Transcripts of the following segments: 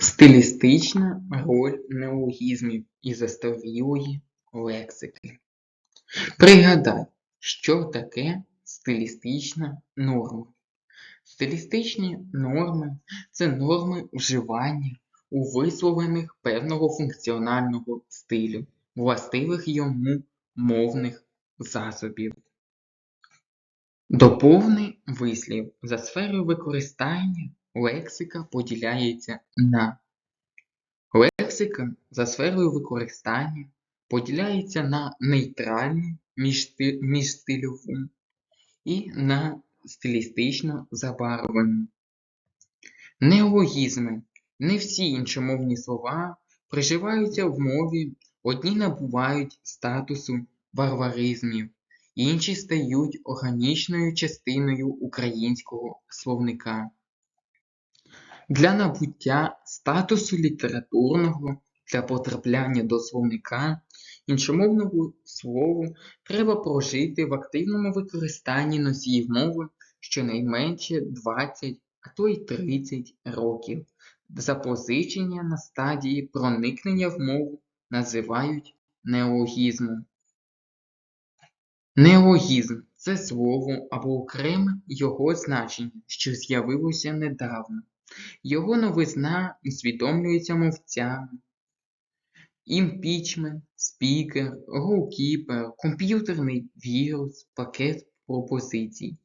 Стилістична роль неологізмів і застарілої лексики Пригадай, що таке стилістична норма. Стилістичні норми – це норми вживання у висловлених певного функціонального стилю, властивих йому мовних засобів. Доповни вислів за сферою використання лексика поділяється на лексика за сферою використання поділяється на нейтральну міжстильову і на стилістично забарвлену. Неологізми не всі іншомовні слова приживаються в мові, одні набувають статусу варваризмів, інші стають органічною частиною українського словника. Для набуття статусу літературного для потрапляння до словника іншомовного слову треба прожити в активному використанні носіїв мови щонайменше 20, а то й 30 років. Запозичення на стадії проникнення в мову називають неологізмом. Неологізм це слово або окреме його значення, що з'явилося недавно. Його новизна усвідомлюється мовцями. Імпічмент, спікер, гоукіпер, комп'ютерний вірус, пакет пропозицій.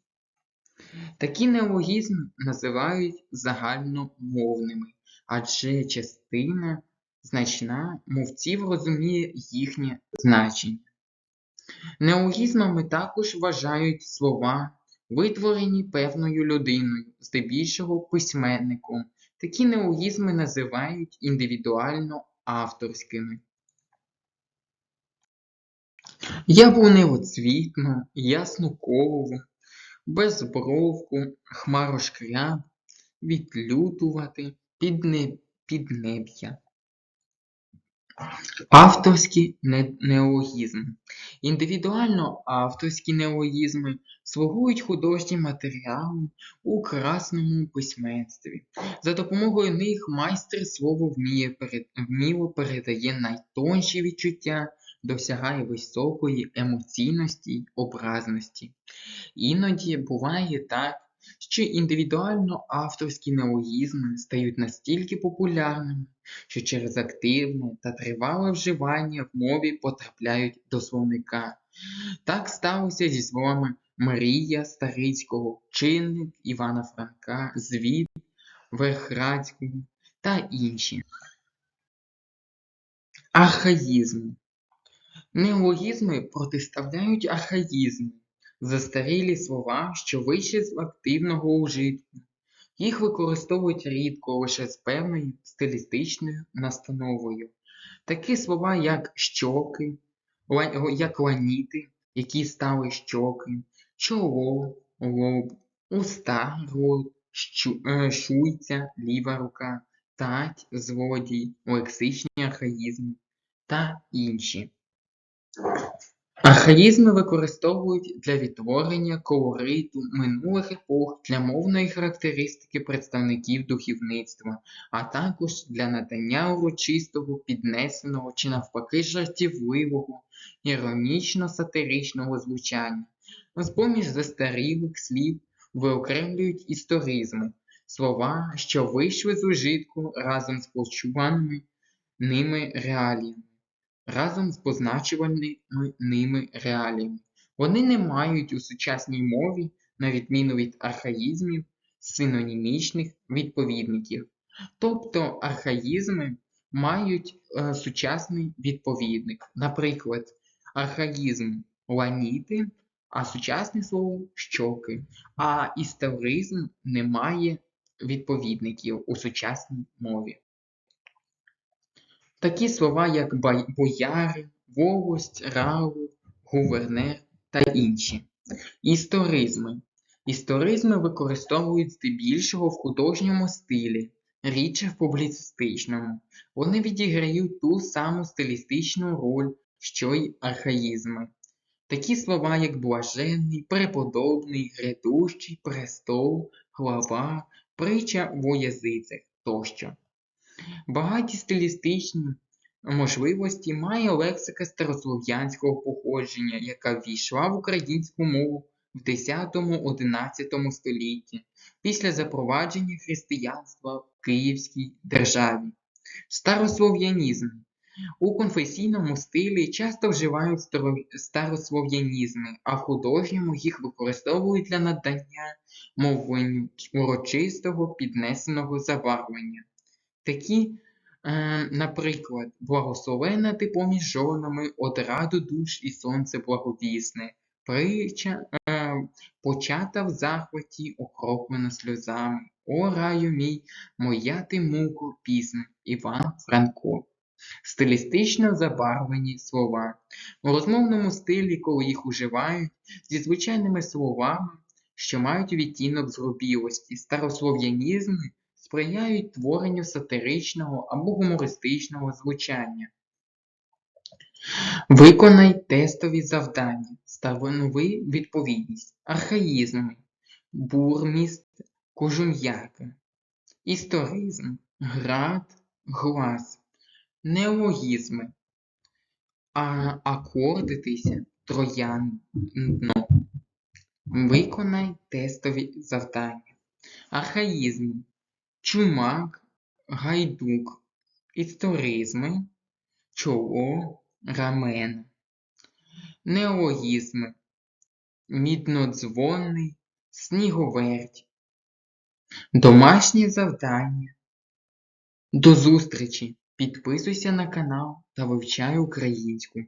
Такі неологізми називають загальномовними, адже частина значна мовців розуміє їхнє значення. Неологізмами також вважають слова, витворені певною людиною, здебільшого письменником. Такі неологізми називають індивідуально авторськими. Яблуневоцвітну, яснукову, безбровку, хмарошкряб, відлютувати, піднеб'я. Авторські неологізми Індивідуально авторські неологізми слугують художнім матеріалом у красному письменстві. За допомогою них майстер слово вміло передає найтонші відчуття, досягає високої емоційності образності. Іноді буває так, що індивідуально авторські неологізми стають настільки популярними, що через активне та тривале вживання в мові потрапляють до словника. Так сталося зі словами Марія Старицького, чинник Івана Франка, звіт Верхрадського та інші. Архаїзм. Неологізми протиставляють архаїзму, застарілі слова, що вийшли з активного ужитку. Їх використовують рідко лише з певною стилістичною настановою. Такі слова, як щоки, як ланіти, які стали щоки, чоло, лоб, уста, рот, е, шуйця, ліва рука, тать, злодій, лексичні архаїзми та інші. Архаїзми використовують для відтворення колориту минулих епох для мовної характеристики представників духовництва, а також для надання урочистого, піднесеного чи навпаки жартівливого, іронічно-сатиричного звучання. З-поміж застарілих слів виокремлюють історизми, слова, що вийшли з ужитку разом з почуваними ними реаліями разом з позначуваними ними реаліями. Вони не мають у сучасній мові, на відміну від архаїзмів, синонімічних відповідників. Тобто архаїзми мають е, сучасний відповідник. Наприклад, архаїзм ланіти, а сучасне слово щоки, а історизм не має відповідників у сучасній мові. Такі слова, як бояри, волость, рау, гувернер та інші. Історизми. Історизми використовують здебільшого в художньому стилі, рідше в публіцистичному. Вони відіграють ту саму стилістичну роль, що й архаїзми. Такі слова, як блаженний, преподобний, грядущий, престол, глава, притча во язицях тощо. Багаті стилістичні можливості має лексика старослов'янського походження, яка ввійшла в українську мову в X-XI столітті після запровадження християнства в Київській державі. Старослов'янізм у конфесійному стилі часто вживають старослов'янізми, а в художньому їх використовують для надання мовленню урочистого піднесеного забарвлення. Такі, е, наприклад, благословена ти поміж жонами, от раду душ і сонце благовісне, притча е, почата в захваті, окроплена сльозами. О раю мій, моя ти муко пісня, Іван Франко. Стилістично забарвлені слова. У розмовному стилі, коли їх уживають зі звичайними словами, що мають відтінок зрубілості, старослов'янізми сприяють творенню сатиричного або гумористичного звучання. Виконай тестові завдання, станови відповідність, архаїзми, бурміст, кожум'яка, історизм, град, глас, неологізми, а акордитися, троян, дно. Виконай тестові завдання. Архаїзми, чумак, гайдук, історизми, чоло, рамен. Неологізми, міднодзвонний, сніговерть. Домашнє завдання. До зустрічі! Підписуйся на канал та вивчай українську.